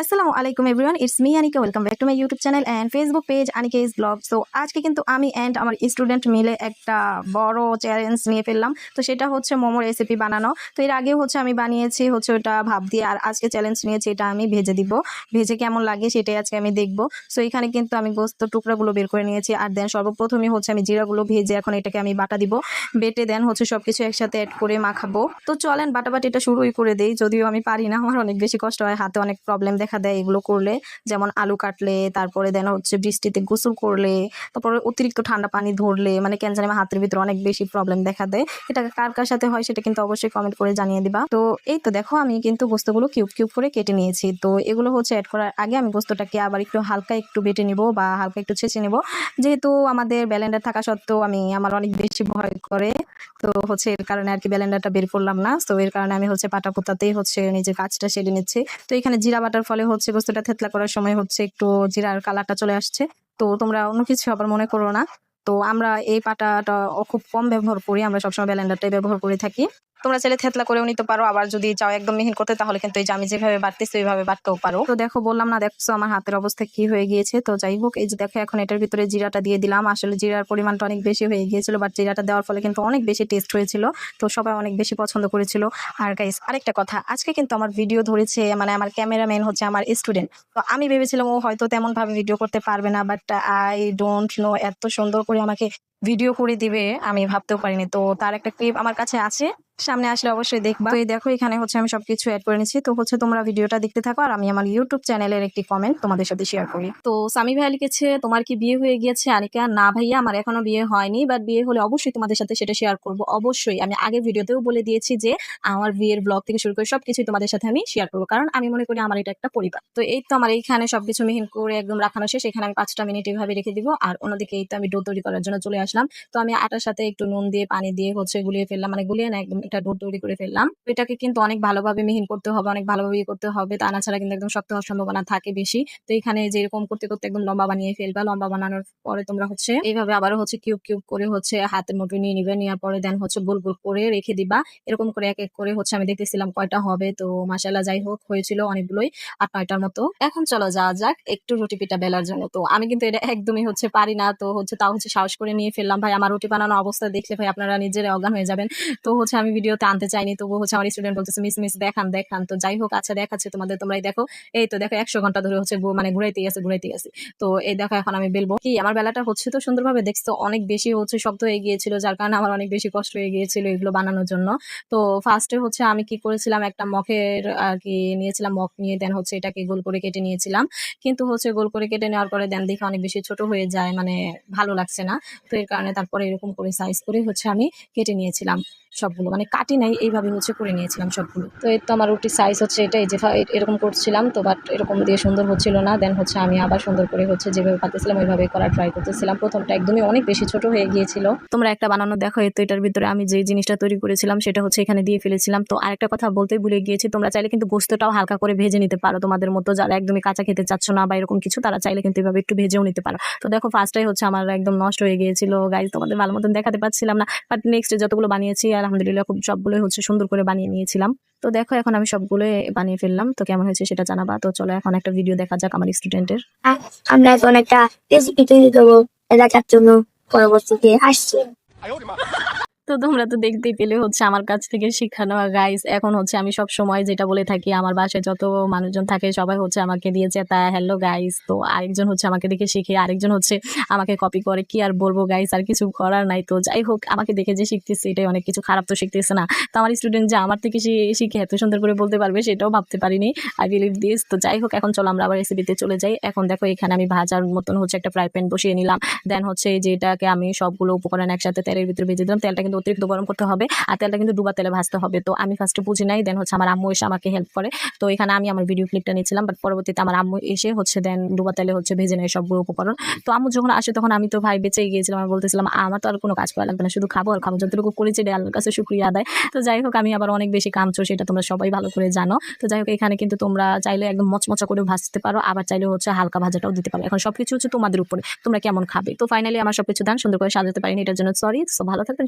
আসসালামু আলাইকুম everyone it's me Anika welcome back to my YouTube channel and Facebook page Anika is blog so আজকে কিন্তু আমি and আমার স্টুডেন্ট মিলে একটা বড় চ্যালেঞ্জ নিয়ে ফেললাম। তো সেটা হচ্ছে মোমো রেসিপি বানানো। তো এর আগেও হচ্ছে আমি বানিয়েছি হচ্ছে ওটা ভাব দিয়ে। আর আজকে চ্যালেঞ্জ নিয়েছি, এটা আমি ভেজে দিব। ভেজে কেমন লাগে সেটাই আজকে আমি দেখব। সো এখানে কিন্তু আমি গোস্ত টুকরাগুলো বের করে নিয়েছি। আর দেন সর্বপ্রথমে হচ্ছে আমি জিরাগুলো ভেজে এখন এটাকে আমি বাটা দিব। বেটে দেন হচ্ছে সব কিছু একসাথে অ্যাড করে মাখাবো। তো চলেন বাটাবাটি এটা শুরুই করে দেই। যদিও আমি পারি না, আমার অনেক বেশি কষ্ট হয়, হাতে অনেক প্রবলেম দেখা দেয় এগুলো করলে। যেমন আলু কাটলে, তারপরে দেন হচ্ছে বৃষ্টিতে গোসল করলে, তারপরে অতিরিক্ত ঠান্ডা পানি ধরলে মানে কেন জানি হাতের ভিতরে অনেক বেশি প্রবলেম দেখা দেয়। এটা কার কার সাথে হয় সেটা কিন্তু অবশ্যই কমেন্ট করে জানিয়ে দিবা। তো এই তো দেখো, আমি কিন্তু গোস্তগুলো কিউব কিউব করে কেটে নিয়েছি। তো এগুলো হচ্ছে অ্যাড করার আগে আমি গোস্তটাকে আবার একটু হালকা একটু বেটে নিব বা হালকা একটু ছেঁচে নিব। যেহেতু আমাদের ব্যালেন্ডার থাকা সত্ত্বেও আমি, আমার অনেক বেশি ভয় করে। তো হচ্ছে এর কারণে আর কি ব্যালেন্ডারটা বের করলাম না। তো এর কারণে আমি হচ্ছে পাটা পোতাতেই হচ্ছে নিজের কাজটা সেরে নিচ্ছি। তো এখানে জিরা বাটার ফলে হচ্ছে গোস্তটা থেতলা করার সময় হচ্ছে একটু জিরার কালারটা চলে আসছে। তো তোমরা অন্য কিছু আবার মনে করো না। তো আমরা এই পাটাটা খুব কম ব্যবহার করি, আমরা সবসময় ব্যালেন্ডারটাই ব্যবহার করে থাকি। তোমরা চাইলে থেতলা করেও নিতে পারো, আবার যদি চাও একদম মিহিন করতে, তাহলে কিন্তু এই যে আমি যেভাবে বাড়তেছি, ওইভাবে বাড়তেও পারো। তো দেখো, বললাম না, দেখছ আমার হাতের অবস্থা কি হয়ে গিয়েছে? তো যাই হোক, এই যে দেখো, এখন এটার ভিতরে জিরাটা দিয়ে দিলাম। আসলে জিরার পরিমাণটা অনেক বেশি হয়ে গিয়েছিল বাট জিরাটা দেওয়ার ফলে কিন্তু অনেক বেশি টেস্ট হয়েছিল। তো সবাই অনেক বেশি পছন্দ করেছিল। আর গাইস আরেকটা কথা, আজকে কিন্তু আমার ভিডিও ধরেছে মানে আমার ক্যামেরাম্যান হচ্ছে আমার স্টুডেন্ট তো আমি ভেবেছিলাম ও হয়তো তেমনভাবে ভিডিও করতে পারবে না বাট আই ডোন্ট নো এত সুন্দর করে আমাকে ভিডিও করে দিবে, আমি ভাবতেও পারিনি। তো তার একটা ক্লিপ আমার কাছে আছে, সামনে আসলে অবশ্যই দেখবা। এই দেখো, এখানে হচ্ছে আমি সবকিছু অ্যাড করে নিচ্ছি। তো হচ্ছে তোমরা ভিডিওটা দেখতে থাকো, আর আমি আমার ইউটিউব চ্যানেলের একটি কমেন্ট তোমাদের সাথে শেয়ার করি। তো সামি ভাইয়া লিখেছে, তোমার কি বিয়ে হয়ে গিয়েছে, আনিকা? না ভাইয়া, আমার এখনও বিয়ে হয়নি বাট বিয়ে হলে অবশ্যই তোমাদের সাথে সেটা শেয়ার করব। অবশ্যই, আমি আগে ভিডিওতেও বলে দিয়েছি যে, আমার বিয়ের ব্লগ থেকে শুরু করে সবকিছু তোমাদের সাথে আমি শেয়ার করব, কারণ আমি মনে করি আমার এটা একটা পরিবার। তো এই তো আমার এইখানে সবকিছু মিহিন করে একদম রাখানো শেষ, এখানে আমি পাঁচটা মিনিট এইভাবে রেখে দিব, আর অন্যদিকে এই তো আমি ডো তৈরি করার জন্য চলে আসলাম। তো আমি আটার সাথে একটু নুন দিয়ে, পানি দিয়ে হচ্ছে গুলিয়ে ফেললাম। মানে গুলিয়ে না, একদম একটা ডো তৈরি করে ফেললাম। এটাকে কিন্তু অনেক ভালোভাবে মিহিন করতে হবে, অনেক ভালোভাবে ইয়ে করতে হবে। তা না ছাড়া কিন্তু একদম শক্ত হওয়ার সম্ভাবনা থাকে বেশি। তো এখানে যে এরকম করতে করতে একদম লম্বা বানিয়ে ফেলবা। লম্বা বানানোর পরে তোমরা হচ্ছে এইভাবে আবারও হচ্ছে কিউব কিউব করে হচ্ছে হাতের মতো নিয়ে নিবে। নেওয়ার পরে দেন হচ্ছে গোল গোল করে রেখে দিবা। এরকম করে এক এক করে হচ্ছে আমি দেখতেছিলাম কয়টা হবে। তো মাসাল্লাহ যাই হোক, হয়েছিল অনেকগুলোই আট, নয়টার মতো। এখন চলো যাওয়া যাক একটু রুটি পিঠা বেলার জন্য। তো আমি কিন্তু এটা একদমই হচ্ছে পারি না। তো হচ্ছে তাও হচ্ছে সাহস করে নিয়ে ফেললাম। ভাই, আমার রুটি বানানো অবস্থা দেখলে ভাই আপনারা নিজেরা অজ্ঞান হয়ে যাবেন। তো হচ্ছে আমি ভিডিওতে আনতে চাইনি তবু হচ্ছে আমার স্টুডেন্ট বলতেছে, মিস মিস, দেখান দেখান। তো যাই হোক আচ্ছা দেখাচ্ছে তোমাদের, তোমরাই দেখো। এই তো দেখো, একশো ঘণ্টা ধরে হচ্ছে মানে ঘুরাইতে গেছে ঘুরাইতে গেছে তো এই দেখো, এখন আমি বেলবো। কি, আমার বেলাটা হচ্ছে তো সুন্দরভাবে দেখছ, অনেক বেশি হচ্ছে শক্ত হয়ে গিয়েছিল, যার কারণে আমার অনেক বেশি কষ্ট হয়ে গিয়েছিল এগুলো বানানোর জন্য। তো ফার্স্টে হচ্ছে আমি কি করেছিলাম, একটা মখের আর কি নিয়েছিলাম, মখ নিয়ে দেন হচ্ছে এটাকে গোল করে কেটে নিয়েছিলাম। কিন্তু হচ্ছে গোল করে কেটে নেওয়ার পরে দেন দেখে অনেক বেশি ছোট হয়ে যায় মানে ভালো লাগছে না। তো এর কারণে তারপরে এরকম করে সাইজ করে হচ্ছে আমি কেটে নিয়েছিলাম। সবগুলো। মানে কাটি নাই, এইভাবে হচ্ছে করে নিয়েছিলাম সবগুলো। তো এই তো আমার রুটির সাইজ হচ্ছে এটাই, যে এরকম করছিলাম তো বাট এরকম দিয়ে সুন্দর হচ্ছিল না। দেন হচ্ছে আমি আবার সুন্দর করে হচ্ছে যেভাবে পাতেছিলাম ওইভাবে করার ট্রাই করতেছিলাম। প্রথমটা একদমই অনেক বেশি ছোট হয়ে গিয়েছিল। তোমরা একটা বানানো দেখো তো এটার ভিতরে আমি যে জিনিসটা তৈরি করেছিলাম সেটা হচ্ছে এখানে দিয়ে ফেলেছিলাম। তো আরেকটা কথা বলতে ভুলে গিয়েছি, তোমরা চাইলে কিন্তু গোস্তটাও হালকা করে ভেজে নিতে পারো। তোমাদের মতো যারা একদমই কাঁচা খেতে চাচ্ছ না বা এরকম কিছু, তারা চাইলে কিন্তু এভাবে একটু ভেজেও নিতে পারো। তো দেখো ফার্স্টটাই হচ্ছে আমার একদম নষ্ট হয়ে গিয়েছিল। গাইজ তোমাদের ভালো মতন দেখাতে পাচ্ছিলাম না। বাট নেক্সট যতগুলো বানিয়েছি আলহামদুলিল্লাহ খুব সবগুলোই হচ্ছে সুন্দর করে বানিয়ে নিয়েছিলাম। তো দেখো এখন আমি সবগুলো বানিয়ে ফেললাম। তো কেমন হয়েছে সেটা জানাবা? তো চলো এখন একটা ভিডিও দেখা যাক আমার স্টুডেন্টের আমরা এখন একটা রেসিপি তৈরি করব। এলাকার জন্য পরবর্তীতে আসছে। তো তোমরা তো দেখতেই পেলে হচ্ছে আমার কাছ থেকে শিখানো। গাইস এখন হচ্ছে আমি সব সময় যেটা বলে থাকি, আমার বাসায় যত মানুষজন থাকে সবাই হচ্ছে আমাকে দিয়েছে তা হ্যালো গাইস তো আরেকজন হচ্ছে আমাকে দেখে শিখে আরেকজন হচ্ছে আমাকে কপি করে, কি আর বলব গাইস আর কিছু করার নাই। তো যাই হোক, আমাকে দেখে যে শিখতেছে, এটাই অনেক কিছু খারাপ তো শিখতেছে না। তো আমার স্টুডেন্ট যে আমার থেকে শিখে এত সুন্দর করে বলতে পারবে, সেটাও ভাবতে পারিনি। আই বিলিভ দিস তো যাই হোক, এখন চলো আমরা আবার রেসিপিতে চলে যাই। এখন দেখো, এখানে আমি ভাজার মতন হচ্ছে একটা ফ্রাই প্যান বসিয়ে নিলাম। দেন হচ্ছে যেটাকে আমি সবগুলো উপকরণ একসাথে তেলের ভিতরে ভেজে দিলাম। তেলটা কিন্তু অতিরিক্ত গরম করতে হবে আর তেলটা কিন্তু ডুবা তেলে ভাজতে হবে। তো আমি ফার্স্টে বুঝি নাই দেন হচ্ছে আমার আম্মু এসে আমাকে হেল্প করে। তো এখানে আমি আমার ভিডিও ক্লিপটা নিয়েছিলাম বাট পরবর্তীতে আমার আম্মু এসে হচ্ছে দেন ডুবা তেলে হচ্ছে ভেজে নেয় সবগুলো উপকরণ। তো আম্মু যখন আসে তখন আমি তো ভাই বেঁচেই গিয়েছিলাম, আমি বলতেছিলাম, আমার তো আর কোনো কাজ করা লাগবে না, শুধু খাব আর খাব, যতটুকু করেছি আল্লাহর কাছে শুক্রিয়া আদায়। তো যাই হোক, আমি আবার অনেক বেশি কামছো সেটা তোমরা সবাই ভালো করে জানো। তো যাই হোক, এখানে কিন্তু তোমরা চাইলে একদম মচমচা করে ভাজতে পারো, আবার চাইলে হচ্ছে হালকা ভাজাটাও দিতে পারো। এখন সবকিছু হচ্ছে তোমাদের উপরে, তোমরা কেমন খাবে? তো ফাইনালি আমার সবকিছু দান সুন্দর করে সাজাতে পারিনি, এটার জন্য সরি তো ভালো থাকবেন